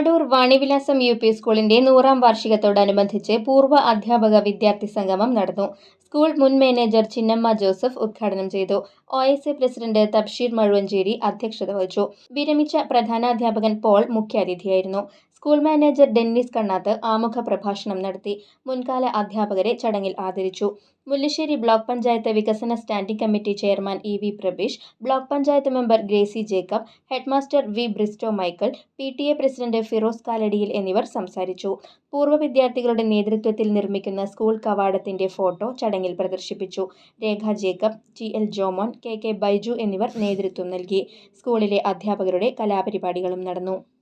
മാടൂർ Vanivilasam U P സ്കൂളിന്റെ നൂറാം വാർഷികത്തോടനുബന്ധിച്ച് പൂർവ അധ്യാപക വിദ്യാർത്ഥി സംഗമം നടന്നു. സ്കൂൾ മുൻ മാനേജർ ചിന്നമ്മ ജോസഫ് ഉദ്ഘാടനം ചെയ്തു. O S A president Tabsheer Mazhuvancheri അധ്യക്ഷത വഹിച്ചു. വിരമിച്ച പ്രധാനാധ്യാപകൻ പോൾ മുഖ്യാതിഥിയായിരുന്നു. സ്കൂൾ മാനേജർ ഡെന്നിസ് കണ്ണാത്ത് ആമുഖ പ്രഭാഷണം നടത്തി മുൻകാല അധ്യാപകരെ ചടങ്ങിൽ ആദരിച്ചു. മുല്ലശ്ശേരി ബ്ലോക്ക് പഞ്ചായത്ത് വികസന standing committee chairman E V Prabeesh block panchayat member Gracy Jacob headmaster V Bristo Michael P T A president Firoz കാലടിയിൽ എന്നിവർ സംസാരിച്ചു. പൂർവ വിദ്യാർത്ഥികളുടെ നേതൃത്വത്തിൽ നിർമ്മിക്കുന്ന സ്കൂൾ കവാടത്തിന്റെ ഫോട്ടോ ചടങ്ങിൽ പ്രദർശിപ്പിച്ചു. Rekha Jacob T L Jomon K K Baiju എന്നിവർ നേതൃത്വം നൽകി. സ്കൂളിലെ അധ്യാപകരുടെ കലാപരിപാടികളും നടന്നു ീ.